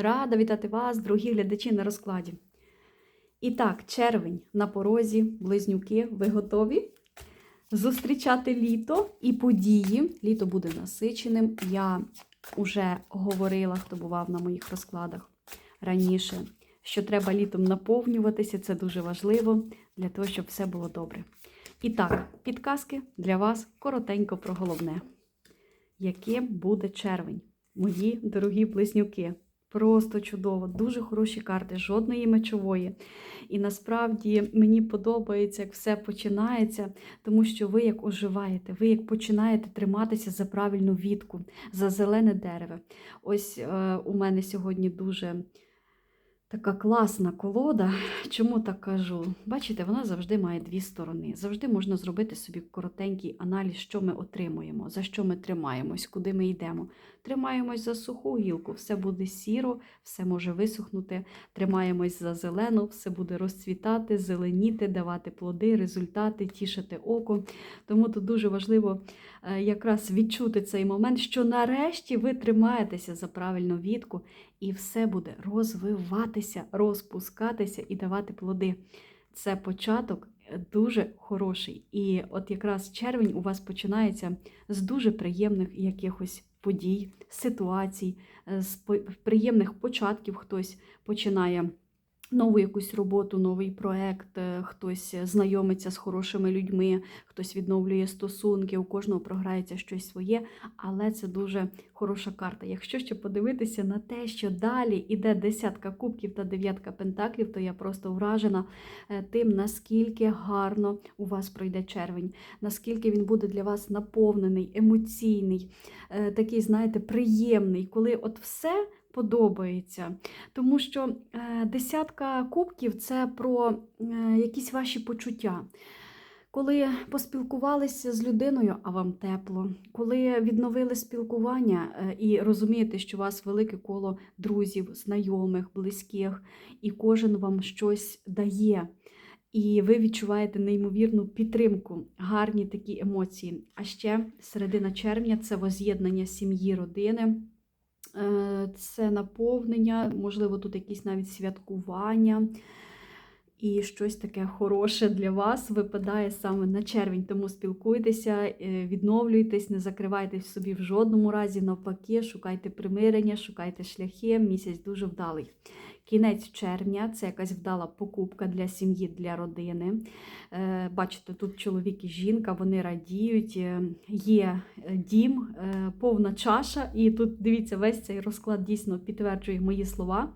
Рада вітати вас, дорогі глядачі на розкладі. І так, червень на порозі, близнюки, ви готові зустрічати літо і події. Літо буде насиченим. Я вже говорила, хто бував на моїх розкладах раніше, що треба літом наповнюватися, це дуже важливо для того, щоб все було добре. І так, підказки для вас коротенько про головне. Яким буде червень, мої дорогі близнюки? Просто чудово, дуже хороші карти, жодної мечової. І насправді мені подобається, як все починається, тому що ви як оживаєте, ви як починаєте триматися за правильну вітку, за зелене дерево. Ось е, у мене сьогодні дуже така класна колода. Чому так кажу? Бачите, вона завжди має дві сторони. Завжди можна зробити собі коротенький аналіз, що ми отримуємо, за що ми тримаємось, куди ми йдемо. Тримаємось за суху гілку, все буде сіро, все може висохнути. Тримаємось за зелену, все буде розцвітати, зеленіти, давати плоди, результати, тішити око. Тому тут дуже важливо е, якраз відчути цей момент, що нарешті ви тримаєтеся за правильну вітку, і все буде розвиватися, розпускатися і давати плоди. Це початок е, дуже хороший. І от якраз червень у вас починається з дуже приємних якихось подій, ситуацій, е, з приємних початків хтось починає. Нову якусь роботу, новий проект, е, хтось знайомиться з хорошими людьми, хтось відновлює стосунки, у кожного програється щось своє, але це дуже хороша карта. Якщо ще подивитися на те, що далі іде десятка кубків та дев'ятка пентаклів, то я просто вражена е, тим, наскільки гарно у вас пройде червень, наскільки він буде для вас наповнений, емоційний, е, такий, знаєте, приємний, коли от все подобається. Тому що е, десятка кубків це про е, якісь ваші почуття. Коли поспілкувалися з людиною, а вам тепло, коли відновили спілкування е, і розумієте, що у вас велике коло друзів, знайомих, близьких, і кожен вам щось дає. І ви відчуваєте неймовірну підтримку, гарні такі емоції. А ще середина червня це воз'єднання сім'ї, родини. Е, Це наповнення, можливо, тут якісь навіть святкування. І щось таке хороше для вас випадає саме на червень. Тому спілкуйтеся, е, відновлюйтесь, не закривайтесь собі в жодному разі. Навпаки, шукайте примирення, шукайте шляхи. Місяць дуже вдалий. Кінець червня це якась вдала покупка для сім'ї, для родини. Е, Бачите, тут чоловік і жінка, вони радіють, е, є е, дім, повна чаша, і тут дивіться, весь цей розклад дійсно підтверджує мої слова.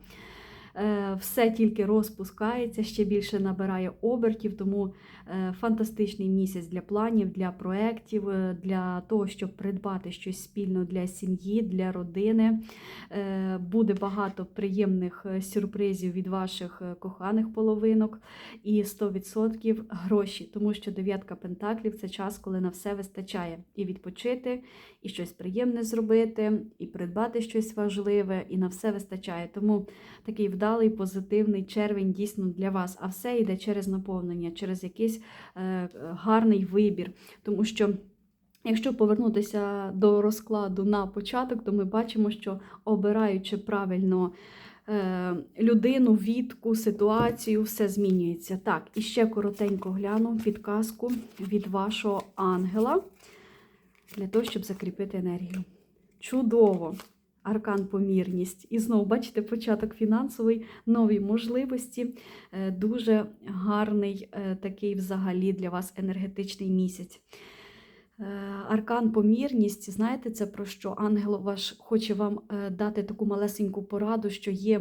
Е, Все тільки розпускається, ще більше набирає обертів, тому е, фантастичний місяць для планів, для проєктів, е, для того, щоб придбати щось спільно для сім'ї, для родини. Буде багато приємних сюрпризів від ваших коханих половинок і 100% гроші, тому що дев'ятка пентаклів це час, коли на все вистачає. І відпочити, і щось приємне зробити, і придбати щось важливе, і на все вистачає. Тому такий вдалий, позитивний червень дійсно для вас. А все йде через наповнення, через якийсь е, гарний вибір. Тому що. Якщо повернутися до розкладу на початок, то ми бачимо, що обираючи правильно е, людину, відку, ситуацію, все змінюється. Так, і ще коротенько гляну підказку від вашого ангела для того, щоб закріпити енергію. Чудово! Аркан помірність. І знову, бачите, початок фінансовий, нові можливості. Е, Дуже гарний е, такий взагалі для вас енергетичний місяць. Е, Аркан помірність, знаєте, це про що? Ангел ваш хоче вам е, дати таку малесеньку пораду, що є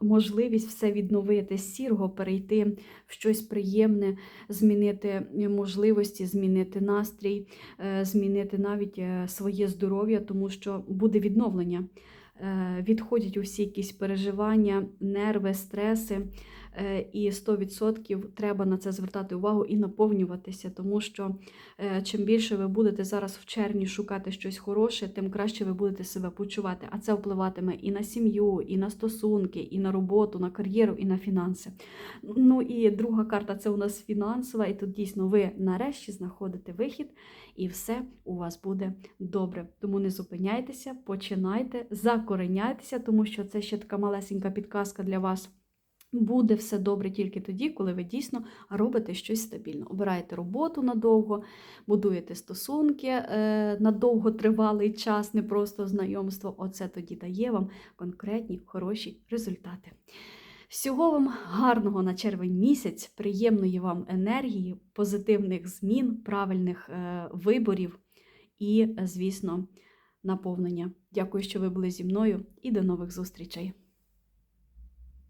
можливість все відновити з сірого, перейти в щось приємне, змінити можливості, змінити настрій, е, змінити навіть е, своє здоров'я, тому що буде відновлення. Е, Відходять усі якісь переживання, нерви, стреси. Е, І 100% треба на це звертати увагу і наповнюватися, тому що е, чим більше ви будете зараз в червні шукати щось хороше, тим краще ви будете себе почувати. А це впливатиме і на сім'ю, і на стосунки, і на роботу, на кар'єру, і на фінанси. Ну і друга карта це у нас фінансова, і тут дійсно ви нарешті знаходите вихід, і все у вас буде добре. Тому не зупиняйтеся, починайте, закореняйтеся, тому що це ще така малесенька підказка для вас. Буде все добре тільки тоді, коли ви дійсно робите щось стабільно. Обираєте роботу надовго, будуєте стосунки е, на довготривалий час, не просто знайомство. Оце тоді дає вам конкретні хороші результати. Всього вам гарного на червень місяць, приємної вам енергії, позитивних змін, правильних е, виборів і, звісно, наповнення. Дякую, що ви були зі мною і до нових зустрічей!